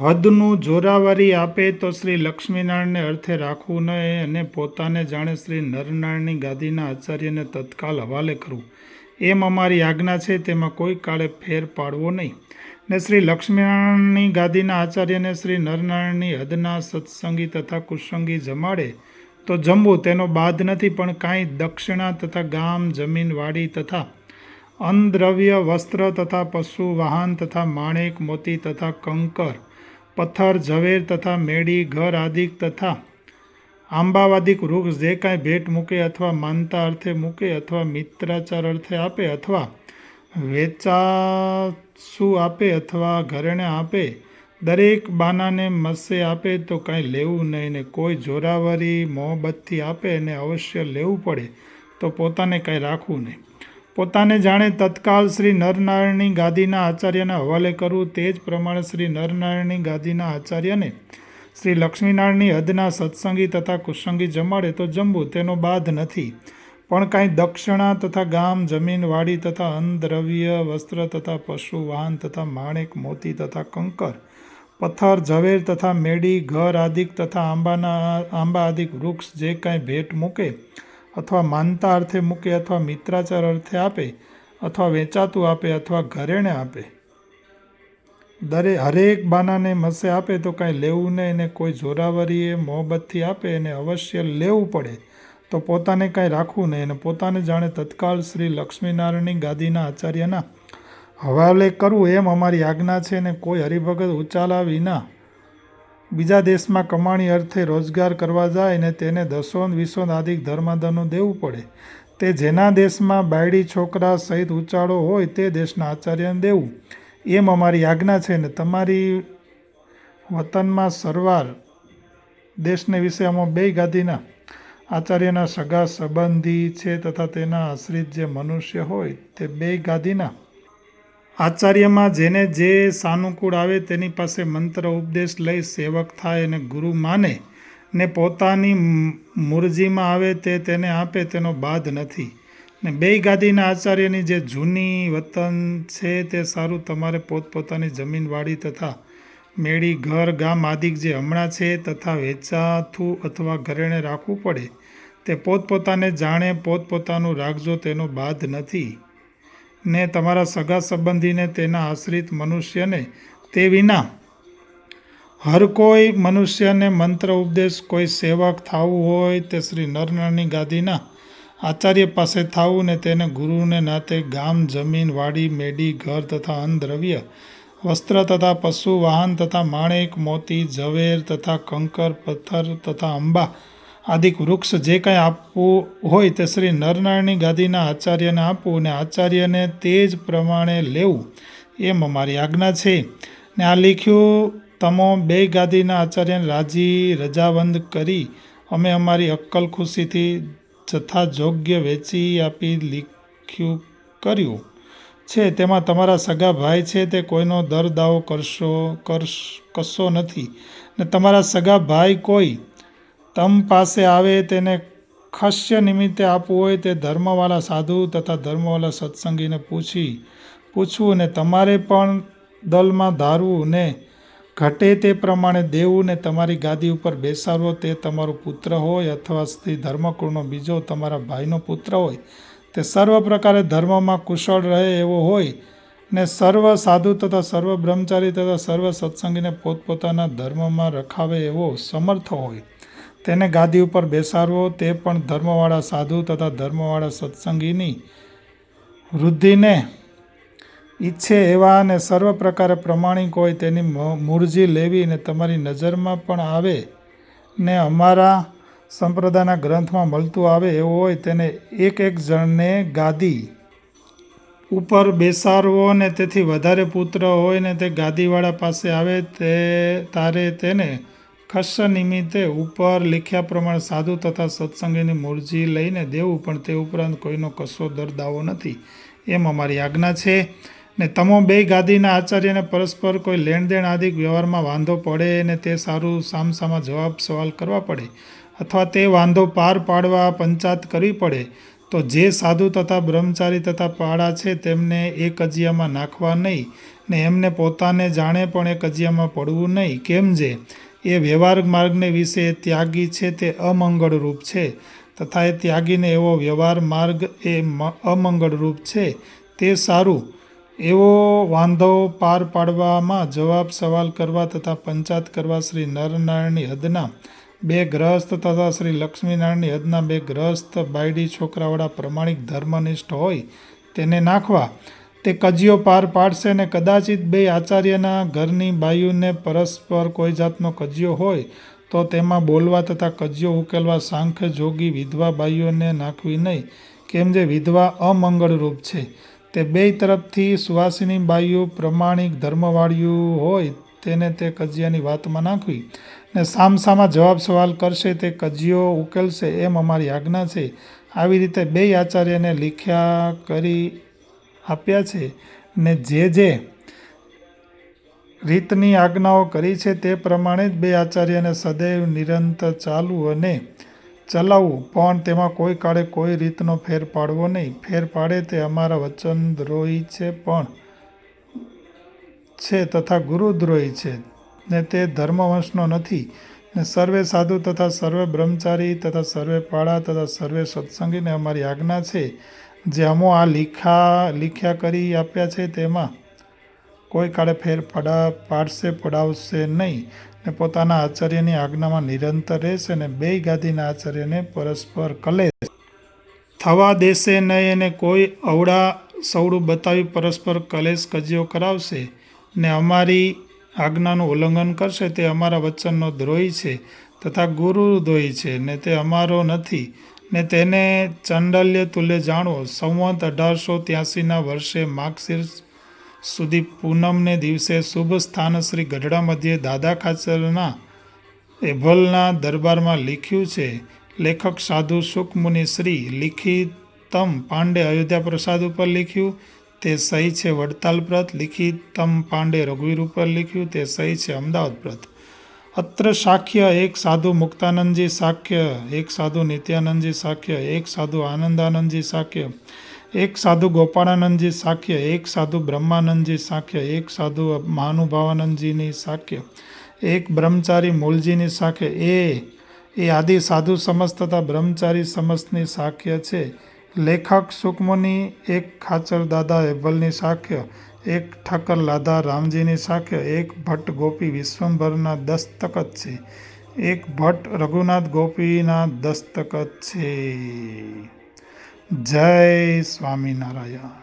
હદનું જોરાવરી આપે તો શ્રી લક્ષ્મીનારાયણને અર્થે રાખવું નહીં અને પોતાને જાણે શ્રી નરનારાયણની ગાદીના આચાર્યને તત્કાલ હવાલે કરવું. એમ અમારી આજ્ઞા છે, તેમાં કોઈ કાળે ફેર પાડવો નહીં. ને શ્રી લક્ષ્મીનારાયણની ગાદીના આચાર્યને શ્રી નરનારાયણની હદના સત્સંગી તથા કુસંગી જમાડે તો જમવું તેનો બાદ નથી, પણ કાંઈ દક્ષિણા તથા ગામ, જમીન, વાડી તથા અન્ન દ્રવ્ય વસ્ત્ર તથા પશુ વાહન તથા માણેક મોતી તથા કંકર, પથ્થર, ઝવેર તથા મેડી ઘર આદિક તથા આંબાવાદિક વૃક્ષ જે કાંઈ ભેટ મૂકે અથવા માનતા અર્થે મૂકે અથવા મિત્રાચાર અર્થે આપે અથવા વેચાસુ આપે અથવા ઘરેણે આપે, દરેક બાનાને મસે આપે તો કાંઈ લેવું નહીં ને કોઈ જોરાવરી મોહબત્તી આપે અને અવશ્ય લેવું પડે તો પોતાને કાંઈ રાખવું નહીં. પોતાને જાણે તત્કાલ શ્રી નરનારાયણની ગાદીના આચાર્યના હવાલે કરવું તે જ પ્રમાણે શ્રી નરનારાયણની ગાદીના આચાર્યને શ્રી લક્ષ્મીનારાયણની હદના સત્સંગી તથા કુસંગી જમાડે તો જમવું તેનો બાધ નથી. પણ કાંઈ દક્ષિણા તથા ગામ, જમીન, વાડી તથા અન્ન દ્રવ્ય વસ્ત્ર તથા પશુ, વાહન તથા માણેક, મોતી તથા કંકર, પથ્થર, ઝવેર તથા મેડી, ઘર આદિક તથા આંબાના, આંબા આદિક વૃક્ષ જે કાંઈ ભેટ મૂકે અથવા માનતા અર્થે મૂકે અથવા મિત્રાચાર અર્થે આપે, અથવા વેચાતું આપે અથવા ઘરેણે આપે. દરે હરેક બાનાને મસે આપે તો કાંઈ લેવું નહીં ને કોઈ જોરાવરીએ મોહબ્બતથી આપે એને અવશ્ય લેવું પડે. તો પોતાને કાંઈ રાખવું નહીં અને પોતાને જાણે તત્કાલ શ્રી લક્ષ્મીનારાયણની ગાદીના આચાર્યના હવાલે કરવું એમ અમારી આજ્ઞા છે ને કોઈ હરિભગત ઉચાલા વિના બીજા દેશમાં કમાણી અર્થે રોજગાર કરવા જાય ને તેને દસોન, વીસોન આદિક ધર્માદાનું દેવું પડે. તે જેના દેશમાં બાયડી છોકરા સહિત ઉચાળો હોય તે દેશના આચાર્યને દેવું. એમ અમારી આજ્ઞા છે ને તમારી વતનમાં સરવાર દેશને વિશે અમે બે ગાદીના. આચાર્યના સગા સંબંધી છે તથા તેના આશ્રિત જે મનુષ્ય હોય તે બે ગાદીના. આચાર્યમાં જેને જે સાનુકૂળ આવે તેની પાસે મંત્ર ઉપદેશ લઈ સેવક થાય અને ગુરુ માને ને પોતાની મુરજીમાં આવે તે તેને આપે તેનો બાદ નથી. ને બે ગાદીના આચાર્યની જે જૂની વતન છે તે સારું તમારે પોતપોતાની જમીનવાડી તથા મેળી, ઘર, ગામ આદિક જે હમણાં છે તથા વેચાથું અથવા ઘરેણે રાખવું પડે તે પોતપોતાને જાણે પોતપોતાનું રાખજો તેનો બાદ નથી. ને તમારા સગા સંબંધીને તેના આશ્રિત મનુષ્યને તે વિના. હર કોઈ મનુષ્યને મંત્ર ઉપદેશ, કોઈ સેવક થવું હોય તે શ્રી નરનાની ગાદીના આચાર્ય પાસે થવું ને તેને ગુરુને નાતે ગામ, જમીન, વાડી, મેડી, ઘર તથા અન્નદ્રવ્ય વસ્ત્ર તથા પશુ, વાહન તથા માણેક, મોતી, ઝવેર તથા કંકર, પથ્થર તથા અંબા આદિક વૃક્ષ જે કાંઈ આપવું હોય તે શ્રી નરનારાયણની ગાદીના આચાર્યને આપવું અને આચાર્યને તે જ પ્રમાણે લેવું, એમ અમારી આજ્ઞા છે. ને આ લખ્યું, તમો બે ગાદીના આચાર્યને રાજી રજાવંદ કરી અમે અમારી અક્કલ ખુશીથી જથા યોગ્ય વેચી આપી લીખ્યું કર્યું. છે, તેમાં તમારા સગા ભાઈ છે તે કોઈનો દર દાવો કરશો, કરશ કશો નથી. ને તમારા સગા ભાઈ કોઈ તમ પાસે આવે તેને ખસ્ય નિમિત્તે આપવું હોય તે ધર્મવાળા સાધુ તથા ધર્મવાળા સત્સંગીને પૂછી, પૂછવું ને તમારે પણ દલમાં ધારવું ને ઘટે તે પ્રમાણે દેવું ને તમારી ગાદી ઉપર બેસાડવો તે તમારો પુત્ર હોય અથવા સ્ત્રી ધર્મકુળનો બીજો તમારા ભાઈનો પુત્ર હોય, તે સર્વ પ્રકારે ધર્મમાં કુશળ રહે એવો હોય ને સર્વ સાધુ તથા સર્વ બ્રહ્મચારી તથા સર્વ સત્સંગીને પોતપોતાના ધર્મમાં રખાવે એવો સમર્થ હોય. તેને ગાદી ઉપર બેસાડવો, તે પણ ધર્મવાળા સાધુ તથા ધર્મવાળા સત્સંગીની વૃદ્ધિને ઈચ્છે એવા અને સર્વ પ્રકારે પ્રમાણિક હોય તેની મૂરજી લેવી અને તમારી નજરમાં પણ આવે ને અમારા સંપ્રદાયના ગ્રંથમાં મળતું આવે એવું હોય તેને એક એક જણને ગાદી ઉપર બેસાડવો ને તેથી વધારે પુત્ર હોય ને તે ગાદીવાળા પાસે આવે તે, તારે તેને ખસ નિમિત્તે ઉપર લખ્યા પ્રમાણે સાધુ તથા સત્સંગીની મૂળજી લઈને દેવું, પણ તે ઉપરાંત કોઈનો કશો દર દાવો નથી. એમ અમારી આજ્ઞા છે. ને તમો બે ગાદીના આચાર્યને પરસ્પર કોઈ લેણદેણ આદિક વ્યવહારમાં વાંધો પડે ને તે સારું સામસામા જવાબ સવાલ કરવા પડે અથવા તે વાંધો પાર પાડવા પંચાત કરવી પડે, તો જે સાધુ તથા બ્રહ્મચારી તથા પાળા છે તેમને એ કજિયામાં નાખવા નહીં ને એમને પોતાને જાણે પણ એ કજિયામાં પડવું નહીં. કેમ જે? એ વ્યવહાર માર્ગને વિશે ત્યાગી છે તે અમંગળ રૂપ છે તથા એ ત્યાગીને એવો વ્યવહાર માર્ગ એ અમંગળરૂપ અમંગળ રૂપ છે. તે સારું. એવો વાંધો પાર પાડવામાં જવાબ સવાલ કરવા તથા પંચાયત કરવા શ્રી નરનારાયણની હદના બે ગ્રહસ્થ તથા શ્રી લક્ષ્મીનારાયણની હદના બે ગ્રહસ્થ બાયડી છોકરાવાળા પ્રમાણિક ધર્મનિષ્ઠ હોય તેને નાખવા તે કજિયો પાર પાડશે ને કદાચિત બે આચાર્યના ઘરની બાયુને પરસ્પર કોઈ જાતનો કજિયો હોય, તો તેમાં બોલવા તથા કજિયો ઉકેલવા સાંખ જોગી વિધવા બાઈઓને નાખવી નહીં. કેમ જે વિધવા અમંગળ રૂપ છે. તે બે તરફથી સુવાસિની બાઈઓ પ્રમાણિક ધર્મવાળીઓ હોય, તેને તે કજિયાની વાતમાં નાખવી ને સામસામા જવાબ સવાલ કરશે, તે કજિયો ઉકેલશે એમ અમારી આજ્ઞા છે. આવી રીતે બે આચાર્યને લીખ્યા કરી આપ્યા છે ને જે જે રીતની આજ્ઞાઓ કરી છે તે પ્રમાણે જ બે આચાર્યને સદૈવ નિરંતર ચાલવું અને ચલાવવું. પણ તેમાં કોઈ કાળે કોઈ રીતનો ફેર પાડવો નહીં. ફેર પાડે તે અમારા વચન દ્રોહી છે પણ છે તથા ગુરુદ્રોહી છે ને તે ધર્મવંશનો નથી. ને સર્વે સાધુ તથા સર્વે બ્રહ્મચારી તથા સર્વે પાળા તથા સર્વે સત્સંગીને અમારી આજ્ઞા છે. જે અમો આ લીખા, લીખ્યા કરી આપ્યા છે તેમાં કોઈ કાળે ફેર પડા, પાડશે, પડાવશે નહીં ને પોતાના આચાર્યની આજ્ઞામાં નિરંતર રહેશે ને બે ગાદીના આચાર્યને પરસ્પર કલેશ. થવા દેશે નહીં અને કોઈ અવડા સવડું બતાવી પરસ્પર કલેશ કજિયો કરાવશે ને અમારી આજ્ઞાનું ઉલ્લંઘન કરશે તે અમારા વચનનો દ્રોહી છે તથા ગુરુ દ્રોહી છે ને તે અમારો નથી ને તેને ચંડલ્ય તુલ્ય જાણવો સંવત અઢારસો ત્યાસીના વર્ષે માગશીર સુધી પૂનમને દિવસે શુભ સ્થાન શ્રી ગઢડા મધ્યે દાદા ખાચરના એભલના દરબારમાં લખ્યું છે, લેખક, સાધુ સુખમુનિ શ્રી લિખિતમ પાંડે અયોધ્યા પ્રસાદ ઉપર લખ્યું, તે સહી છે વડતાલ પ્રત લિખિતમ પાંડે રઘુવીર ઉપર લખ્યું, તે સહી છે અમદાવાદ પ્રત અત્ર સાખ્ય એક સાધુ મુક્તાનંદજી સાખ્ય એક સાધુ નિત્યાનંદજી સાખ્ય એક સાધુ આનંદાનંદજી સાખ્ય એક સાધુ ગોપાળાનંદજી સાખ્ય એક સાધુ બ્રહ્માનંદજી સાખ્ય એક સાધુ મહાનુભાવાનંદજીની સાખ્ય એક બ્રહ્મચારી મૂલજીની સાખ્ય એ એ આદિ સાધુ સમસ્ત તથા બ્રહ્મચારી સમસ્તની સાખ્ય છે. લેખક સુકમુનિ એક ખાચર દાદા હેબલની સાખ્ય એક ઠાકર લાધા રામજીની સાખ્ય એક ભટ્ટ ગોપી વિશ્વંભરના દસ્તકત છે. એક ભટ્ટ રઘુનાથ ગોપીના દસ્તકત છે. જય સ્વામિનારાયણ.